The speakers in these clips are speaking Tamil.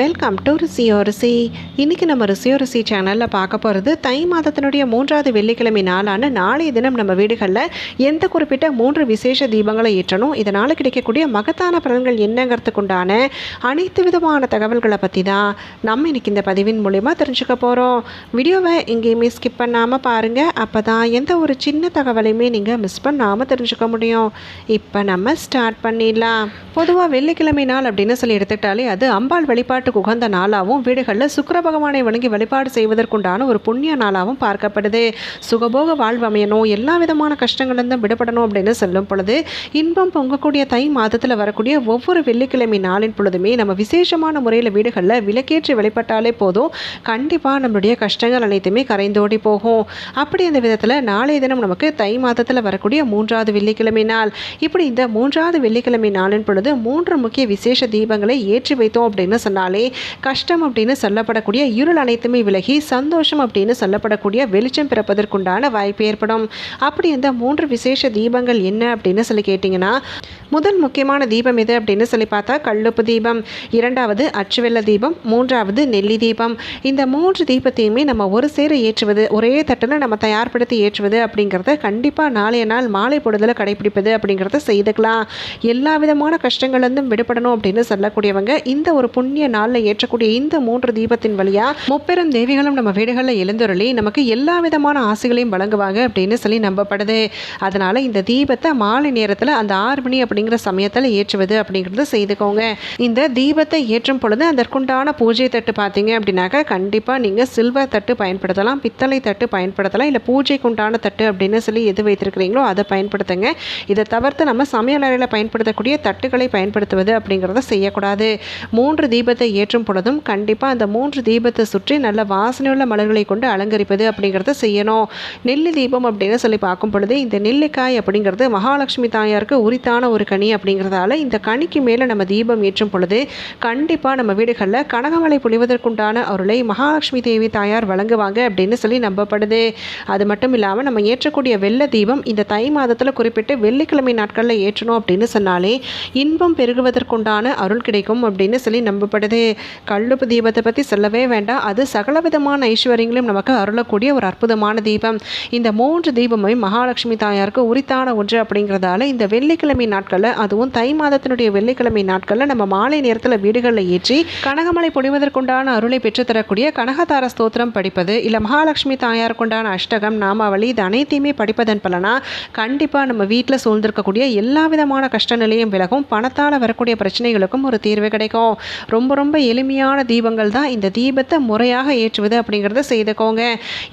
வெல்கம் டு ருசியோ ருசி இன்றைக்கி நம்ம ருசியோ ருசி சேனலில் பார்க்க போகிறது தை மாதத்தினுடைய மூன்றாவது வெள்ளிக்கிழமை நாளான நாளைய தினம் நம்ம வீடுகளில் எந்த குறிப்பிட்ட மூன்று விசேஷ தீபங்களை ஏற்றணும் இதனால் கிடைக்கக்கூடிய மகத்தான பலன்கள் என்னங்கிறதுக்கு உண்டான அனைத்து விதமான தகவல்களை பற்றி தான் நம்ம இன்றைக்கி இந்த பதிவின் மூலயமா தெரிஞ்சுக்க போகிறோம் வீடியோவை எங்கேயுமே ஸ்கிப் பண்ணாமல் பாருங்கள் அப்போ தான் எந்த ஒரு சின்ன தகவலையுமே நீங்கள் மிஸ் பண்ணாமல் தெரிஞ்சுக்க முடியும். இப்போ நம்ம ஸ்டார்ட் பண்ணிடலாம். பொதுவாக வெள்ளிக்கிழமை நாள் அப்படின்னு சொல்லி எடுத்துக்கிட்டாலே அது அம்பாள் வழிபாடு வழிபாட்டுக்கு உகந்த நாளாகவும் வீடுகளில் சுக்கிர பகவானை வணங்கி வழிபாடு செய்வதற்குண்டான ஒரு புண்ணிய நாளாகவும் பார்க்கப்படுது. சுகபோக வாழ்வு அமையணும் எல்லா விதமான கஷ்டங்களிலிருந்தும் விடுபடணும் அப்படின்னு சொல்லும் பொழுது இன்பம் பொங்கக்கூடிய தை மாதத்தில் வரக்கூடிய ஒவ்வொரு வெள்ளிக்கிழமை நாளின் பொழுதுமே நம்ம விசேஷமான முறையில் வீடுகளில் விளக்கேற்றி வழிபட்டாலே போதும். கண்டிப்பாக நம்மளுடைய கஷ்டங்கள் அனைத்துமே கரைந்தோடி போகும். அப்படி அந்த விதத்தில் நாளைய தினம் நமக்கு தை மாதத்தில் வரக்கூடிய மூன்றாவது வெள்ளிக்கிழமை நாள். இப்படி இந்த மூன்றாவது வெள்ளிக்கிழமை நாளின் பொழுது மூன்று முக்கிய விசேஷ தீபங்களை ஏற்றி வைத்தோம் அப்படின்னு சொன்னால் கஷ்டம் அப்படின்னு சொல்லப்படக்கூடிய இருள் அனைத்துமே விலகி சந்தோஷம் அப்படின்னு சொல்லப்படக்கூடிய வெளிச்சம் பிறப்பதற்குண்டான வாய்ப்பு ஏற்படும். அப்படி இந்த மூன்று விசேஷ தீபங்கள் என்ன அப்படின்னு சொல்லி கேட்டிங்கன்னா முதல் முக்கியமான தீபம் எது அப்படின்னு சொல்லி பார்த்தா கல்லுப்பு தீபம் இரண்டாவது அச்சுவெள்ள தீபம் மூன்றாவது நெல்லி தீபம். இந்த மூன்று தீபத்தையுமே நம்ம ஒரு சேர ஏற்றுவது ஒரே தட்டில் நம்ம தயார்படுத்தி ஏற்றுவது அப்படிங்கிறத கண்டிப்பாக நாளைய நாள் மாலை பொழுதில் கடைபிடிப்பது அப்படிங்கிறத செய்துக்கலாம். எல்லா விதமான கஷ்டங்கள்லேருந்தும் விடுபடணும் அப்படின்னு சொல்லக்கூடியவங்க இந்த ஒரு புண்ணிய நாளில் ஏற்றக்கூடிய இந்த மூன்று தீபத்தின் வழியாக முப்பெரும் தேவிகளும் நம்ம வீடுகளில் எழுந்துருளி நமக்கு எல்லா விதமான ஆசைகளையும் வழங்குவாங்க அப்படின்னு சொல்லி நம்பப்படுது. அதனால் இந்த தீபத்தை மாலை நேரத்தில் அந்த ஆறு மணி அப்படிங்கிற சமயத்தில் ஏற்றுவது அப்படிங்கிறத செய்துக்கோங்க. இந்த தீபத்தை ஏற்றும் பொழுது அதற்குண்டான பூஜை தட்டு பார்த்தீங்க அப்படின்னாக்கா கண்டிப்பாக நீங்கள் சில்வர் தட்டு பயன்படுத்தலாம் பித்தளை தட்டு பயன்படுத்தலாம் இல்லை பூஜைக்குண்டான தட்டு அப்படின்னு சொல்லி எது வைத்திருக்கிறீங்களோ அதை பயன்படுத்துங்க. இதை தவிர்த்து நம்ம சமையல் அறையில் பயன்படுத்தக்கூடிய தட்டுகளை பயன்படுத்துவது அப்படிங்கிறத செய்யக்கூடாது. மூன்று தீபத்தை ஏற்றும் பொழுதும் கண்டிப்பாக அந்த மூன்று தீபத்தை சுற்றி நல்ல வாசனையுள்ள மலர்களை கொண்டு அலங்கரிப்பது அப்படிங்கிறத செய்யணும். நெல்லி தீபம் அப்படின்னு சொல்லி பார்க்கும் பொழுது இந்த நெல்லிக்காய் அப்படிங்கிறது மகாலட்சுமி தாயாருக்கு உரித்தான ஒரு கனி அப்படிங்கிறதால இந்த கனிக்கு மேலே நம்ம தீபம் ஏற்றும் பொழுது கண்டிப்பாக நம்ம வீடுகளில் கனகமலை பொழிவதற்குண்டான அருளை மகாலட்சுமி தேவி தாயார் வழங்குவாங்க அப்படின்னு சொல்லி நம்பப்படுது. அது மட்டும் இல்லாமல் நம்ம ஏற்றக்கூடிய வெள்ள தீபம் இந்த தை மாதத்தில் குறிப்பிட்டு வெள்ளிக்கிழமை நாட்களில் ஏற்றணும் அப்படின்னு சொன்னாலே இன்பம் பெருகுவதற்குண்டான அருள் கிடைக்கும் அப்படின்னு சொல்லி நம்பப்படுது. கல்லுப்பு தீபத்தை பற்றி சொல்லவே வேண்டாம். அது சகல விதமான ஐஸ்வர்யங்களையும் நமக்கு அருளக்கூடிய ஒரு அற்புதமான தீபம். இந்த மூன்று தீபமும் மகாலட்சுமி தாயாருக்கு உரித்தான ஒன்று அப்படிங்கிறதால இந்த வெள்ளிக்கிழமை நாட்களில் அதுவும் தை மாதத்தினுடைய வெள்ளிக்கிழமை நாட்களில் நம்ம மாலை நேரத்தில் வீடுகளில் ஏற்றி கனகமலை பொழிவதற்குண்டான அருளை பெற்றுத்தரக்கூடிய கனகதார ஸ்தோத்திரம் படிப்பது இல்லை மகாலட்சுமி தாயாருக்குண்டான அஷ்டகம் நாமாவளி இது அனைத்தையுமே படிப்பதன் பலனா கண்டிப்பாக நம்ம வீட்டில் சூழ்ந்திருக்கக்கூடிய எல்லா விதமான கஷ்ட நிலையும் விலகும் பணத்தால் வரக்கூடிய பிரச்சனைகளுக்கும் ஒரு தீர்வு கிடைக்கும். ரொம்ப ரொம்ப எளிமையான தீபங்கள் தான் இந்த தீபத்தை முறையாக ஏற்றுவது அப்படிங்கிறத செய்துக்கோங்க.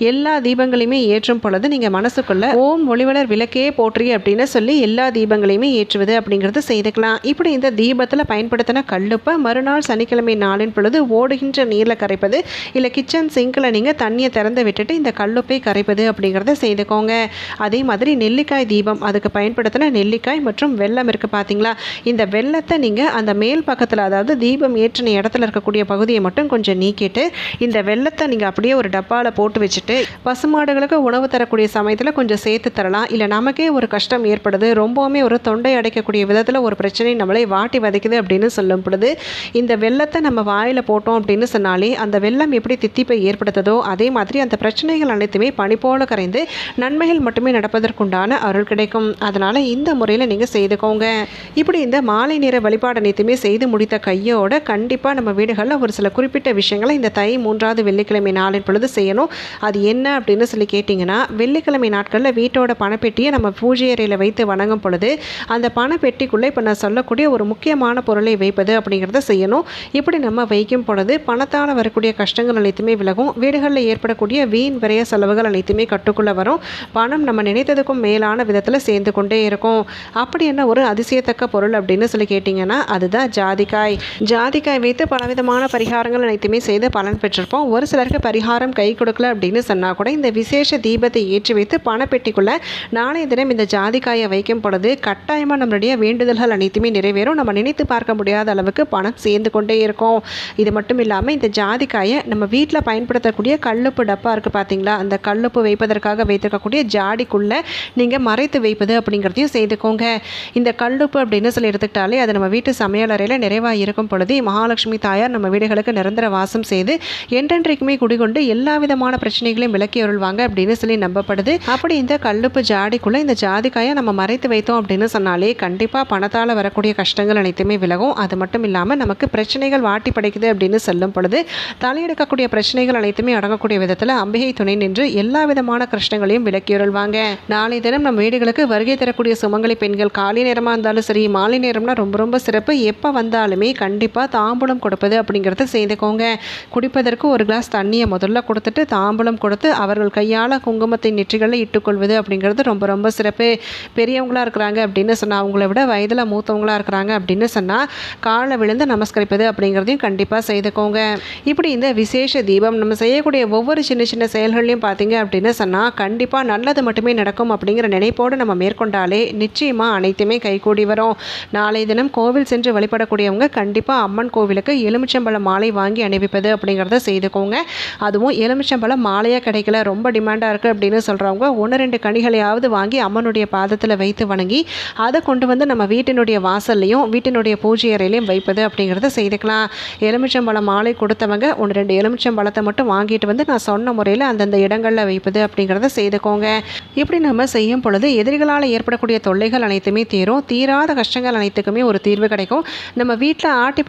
எல்லா தீபங்களையுமே ஏற்றும் பொழுது நீங்கள் மனசுக்குள்ளே ஓம் ஒளிவளர் விளக்கே போற்றி அப்படின்னு சொல்லி எல்லா தீபங்களையுமே ஏற்றுவது அப்படிங்கிறத செய்துக்கலாம். இப்படி இந்த தீபத்தில் பயன்படுத்தின கல்லுப்பை மறுநாள் சனிக்கிழமை நாளின் பொழுது ஓடுகின்ற நீரில் கரைப்பது இல்லை கிச்சன் சிங்கில் நீங்கள் தண்ணியை திறந்து விட்டுட்டு இந்த கல்லுப்பை கரைப்பது அப்படிங்கிறத செய்துக்கோங்க. அதே மாதிரி நெல்லிக்காய் தீபம் அதுக்கு பயன்படுத்தின நெல்லிக்காய் மற்றும் வெல்லம் இருக்குது பார்த்தீங்களா இந்த வெள்ளத்தை நீங்கள் அந்த மேல் பக்கத்தில் அதாவது தீபம் ஏற்றின இடத்துல இருக்கக்கூடிய பகுதியை மட்டும் கொஞ்சம் நீக்கிட்டு இந்த வெள்ளத்தை நீங்கள் அப்படியே ஒரு டப்பாவில் போட்டு வச்சுட்டு பசுமாடுகளுக்கு உணவு தரக்கூடிய சமயத்தில் கொஞ்சம் சேர்த்து தரலாம். இல்லை நமக்கே ஒரு கஷ்டம் ஏற்படுது. ரொம்பவுமே ஒரு தொண்டை அடைக்கக்கூடிய விதத்தில் ஒரு பிரச்சனை நம்மளை வாட்டி வதைக்குது அப்படின்னு சொல்லும் பொழுது இந்த வெள்ளத்தை நம்ம வாயில் போட்டோம் அப்படின்னு சொன்னாலே அந்த வெள்ளம் எப்படி தித்திப்பை ஏற்படுத்துதோ அதே மாதிரி அந்த பிரச்சனைகள் அனைத்துமே பனி போல கரைந்து நன்மைகள் மட்டுமே நடப்பதற்குண்டான அருள் கிடைக்கும். அதனால் இந்த முறையில் நீங்கள் செய்துக்கோங்க. இப்படி இந்த மாலை நேர வழிபாடு அனைத்துமே செய்து முடித்த கையோட கண்டிப்பாக நம்ம வீடுகளில் ஒரு சில குறிப்பிட்ட விஷயங்களை இந்த தை மூன்றாவது வெள்ளிக்கிழமை நாளின் பொழுது செய்யணும். அது என்ன அப்படின்னு சொல்லி கேட்டிங்கன்னா வெள்ளிக்கிழமை நாட்களில் வீட்டோட பணப்பெட்டியை நம்ம பூஜை அறையில் வைத்து வணங்கும் பொழுது அந்த பணப்பெட்டிக்குள்ளே இப்போ நான் சொல்லக்கூடிய ஒரு முக்கியமான பொருளை வைப்பது அப்படிங்கிறத செய்யணும். இப்படி நம்ம வைக்கும் பொழுது பணத்தால் வரக்கூடிய கஷ்டங்கள் அனைத்துமே விலகும். வீடுகளில் ஏற்படக்கூடிய வீண் விரைய செலவுகள் அனைத்துமே கட்டுக்குள்ளே வரும். பணம் நம்ம நினைத்ததுக்கும் மேலான விதத்தில் சேர்ந்து கொண்டே இருக்கும். அப்படி என்ன ஒரு அதிசயத்தக்க பொருள் அப்படின்னு சொல்லி கேட்டிங்கன்னா அதுதான் ஜாதிக்காய். ஜாதிக்காய் வைத்து வைத்து பலவிதமான பரிகாரங்கள் அனைத்துமே செய்து பலன் பெற்றிருப்போம். ஒரு சிலருக்கு பரிகாரம் கை கொடுக்கல அப்படின்னு சொன்னால் கூட இந்த விசேஷ தீபத்தை ஏற்றி வைத்து பணப்பெட்டிக்குள்ளே நாளைய தினம் இந்த ஜாதிக்காயை வைக்கும் பொழுது கட்டாயமாக நம்மளுடைய வேண்டுதல்கள் அனைத்துமே நிறைவேறும். நம்ம நினைத்து பார்க்க முடியாத அளவுக்கு பணம் சேர்ந்து கொண்டே இருக்கும். இது மட்டும் இல்லாமல் இந்த ஜாதிக்காயை நம்ம வீட்டில் பயன்படுத்தக்கூடிய கல்லுப்பு டப்பா இருக்குது பார்த்தீங்களா அந்த கல்லுப்பு வைப்பதற்காக வைத்திருக்கக்கூடிய ஜாடிக்குள்ளே நீங்கள் மறைத்து வைப்பது அப்படிங்கிறதையும் செய்துக்கோங்க. இந்த கல்லுப்பு அப்படின்னு சொல்லி எடுத்துக்கிட்டாலே அது நம்ம வீட்டு சமையலறையில் நிறைவாக இருக்கும் பொழுது மகாலட்சுமி தாயார் நம்ம வீடுகளுக்கு நிரந்தர வாசம் செய்து என்றென்றைக்குமே குடிகொண்டு எல்லா விதமான பிரச்சனைகளையும் விளக்கி அருள்வாங்க அப்படின்னு சொல்லி நம்பப்படுது. அப்படி இந்த கல்லுப்பு ஜாடிக்குள்ளே இந்த ஜாதிக்காயை நம்ம மறைத்து வைத்தோம் அப்படின்னு சொன்னாலே கண்டிப்பாக பணத்தால் வரக்கூடிய கஷ்டங்கள் அனைத்துமே விலகும். அது மட்டும் இல்லாமல் நமக்கு பிரச்சனைகள் வாட்டி படைக்குது அப்படின்னு சொல்லும் பொழுது தலையெடுக்கக்கூடிய பிரச்சனைகள் அனைத்துமே அடங்கக்கூடிய விதத்தில் அம்பிகை துணை நின்று எல்லா விதமான கஷ்டங்களையும் விளக்கி அருள்வாங்க. நாளை தினம் நம்ம வீடுகளுக்கு வருகை தரக்கூடிய சுமங்கலி பெண்கள் காலை நேரமாக இருந்தாலும் சரி மாலை நேரம்னா ரொம்ப ரொம்ப சிறப்பு. எப்போ வந்தாலுமே கண்டிப்பாக தாம்பூலம் கொடுப்பது அப்படிங்கிறத செய்துக்கோங்க. குடிப்பதற்கு ஒரு கிளாஸ் தண்ணியை முதல்ல கொடுத்துட்டு தாம்பூலம் கொடுத்து அவர்கள் கையால் குங்குமத்தை நெற்றிகளில் இட்டுக்கொள்வது அப்படிங்கிறது ரொம்ப ரொம்ப சிறப்பு. பெரியவங்களாக இருக்கிறாங்க அப்படின்னு சொன்னால் அவங்கள விட வயதில் மூத்தவங்களாக இருக்கிறாங்க அப்படின்னு சொன்னால் காலை விழுந்து நமஸ்கரிப்பது அப்படிங்கிறதையும் கண்டிப்பாக செய்துக்கோங்க. இப்படி இந்த விசேஷ தீபம் நம்ம செய்யக்கூடிய ஒவ்வொரு சின்ன சின்ன செயல்களையும் பார்த்தீங்க அப்படின்னு சொன்னால் கண்டிப்பாக நல்லது மட்டுமே நடக்கும் அப்படிங்கிற நினைப்போடு நம்ம மேற்கொண்டாலே நிச்சயமாக அனைத்துமே கைகூடி வரும். நாளை தினம் கோவில் சென்று வழிபடக்கூடியவங்க கண்டிப்பாக அம்மன் கோவிலுக்கு எலுமிச்சம்பழம் மாலை வாங்கி அணிவிப்பது அப்படிங்கிறத செய்துக்கோங்க. அதுவும் எலுமிச்சம்பழம் மாலையாக கிடைக்கல ரொம்ப டிமாண்டாக இருக்குது அப்படின்னு சொல்கிறவங்க ஒன்று ரெண்டு கனிகளையாவது வாங்கி அம்மனுடைய பாதத்தில் வைத்து வணங்கி அதை கொண்டு வந்து நம்ம வீட்டினுடைய வாசல்லையும் வீட்டினுடைய பூஜை அறையிலையும் வைப்பது அப்படிங்கிறத செய்துக்கலாம். எலுமிச்சம்பழம் மாலை கொடுத்தவங்க ஒன்று ரெண்டு எலுமிச்சம்பழத்தை மட்டும் வாங்கிட்டு வந்து நான் சொன்ன முறையில் அந்தந்த இடங்களில் வைப்பது அப்படிங்கிறத செய்துக்கோங்க. இப்படி நம்ம செய்யும் பொழுது எதிரிகளால் ஏற்படக்கூடிய தொல்லைகள் அனைத்துமே தீரும். தீராத கஷ்டங்கள் அனைத்துக்குமே ஒரு தீர்வு கிடைக்கும். நம்ம வீட்டில் ஆட்டி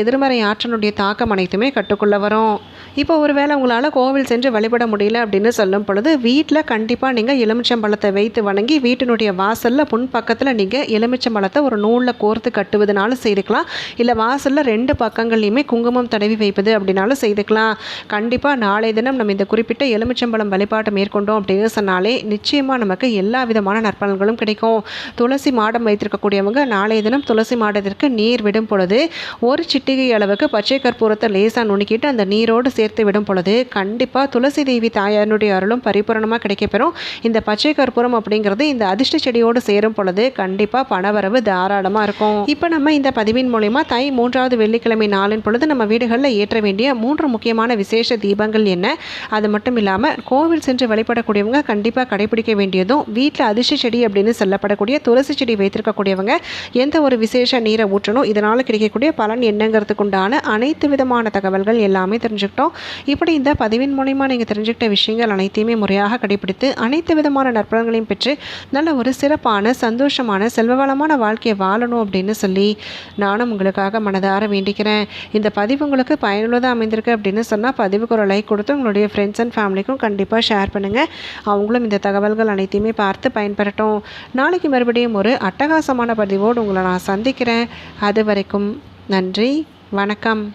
எது எதிர்மறை ஆற்றனுடைய தாக்கம் அனைத்துமே கட்டுக்குள்ளே வரும். இப்போ ஒருவேளை உங்களால் கோவில் சென்று வழிபட முடியல அப்படின்னு சொல்லும் பொழுது வீட்டில் கண்டிப்பாக நீங்கள் எலுமிச்சம்பழத்தை வைத்து வணங்கி வீட்டினுடைய வாசலில் புன் பக்கத்தில் நீங்கள் எலுமிச்சம்பழத்தை ஒரு நூலில் கோர்த்து கட்டுவதுனாலும் செய்துக்கலாம். இல்லை வாசலில் ரெண்டு பக்கங்கள்லையுமே குங்குமம் தடவி வைப்பது அப்படின்னாலும் செய்துக்கலாம். கண்டிப்பாக நாளை தினம் நம்ம இந்த குறிப்பிட்ட எலுமிச்சம்பழம் வழிபாட்டை மேற்கொண்டோம் அப்படின்னு சொன்னாலே நிச்சயமாக நமக்கு எல்லா விதமான நற்பலன்களும் கிடைக்கும். துளசி மாடம் வைத்திருக்கக்கூடியவங்க நாளைய தினம் துளசி மாடத்திற்கு நீர் விடும் பொழுது ஒரு சிட்டிகை அளவுக்கு பச்சை கற்பூரத்தை லேசாக நுணுக்கிட்டு அந்த நீரோடு சேர்த்து விடும் பொழுது கண்டிப்பாக துளசி தேவி தாயாருடைய அருளும் பரிபூரணமாக கிடைக்கப்பெறும். இந்த பச்சை கற்பூரம் அப்படிங்கிறது இந்த அதிர்ஷ்ட செடியோடு சேரும் பொழுது கண்டிப்பாக பணவரவு தாராளமாக இருக்கும். இப்போ நம்ம இந்த பதிவின் மூலயமா தை மூன்றாவது வெள்ளிக்கிழமை நாளின் பொழுது நம்ம வீடுகளில் ஏற்ற வேண்டிய மூன்று முக்கியமான விசேஷ தீபங்கள் என்ன? அது மட்டும் இல்லாமல் கோவில் சென்று வழிபடக்கூடியவங்க கண்டிப்பாக கடைபிடிக்க வேண்டியதும் வீட்டில் அதிர்ஷ்ட செடி அப்படின்னு சொல்லப்படக்கூடிய துளசி செடி வைத்திருக்கக்கூடியவங்க எந்த ஒரு விசேஷ நீரை ஊற்றணும் இதனால் கிடைக்கக்கூடிய பலன் என்னங்கிறது பண்ணுறதுக்கு உண்டான அனைத்து விதமான தகவல்கள் எல்லாமே தெரிஞ்சுக்கிட்டோம். இப்படி இந்த பதிவின் மூலிமா நீங்கள் தெரிஞ்சுக்கிட்ட விஷயங்கள் அனைத்தையுமே முறையாக கடைபிடித்து அனைத்து விதமான நற்பலன்களையும் பெற்று நல்ல ஒரு சிறப்பான சந்தோஷமான செல்வவளமான வாழ்க்கையை வாழணும் அப்படின்னு சொல்லி நானும் உங்களுக்காக மனதார வேண்டிக்கிறேன். இந்த பதிவு உங்களுக்கு பயனுள்ளதாக அமைந்திருக்கு அப்படின்னு சொன்னால் பதிவுக்கு ஒரு லைக் கொடுத்து உங்களுடைய ஃப்ரெண்ட்ஸ் அண்ட் ஃபேமிலிக்கும் கண்டிப்பாக ஷேர் பண்ணுங்கள் அவங்களும் இந்த தகவல்கள் அனைத்தையுமே பார்த்து பயன்பெறட்டும். நாளைக்கு மறுபடியும் ஒரு அட்டகாசமான பதிவோடு உங்களை நான் சந்திக்கிறேன். அது வரைக்கும் நன்றி. வணக்கம்.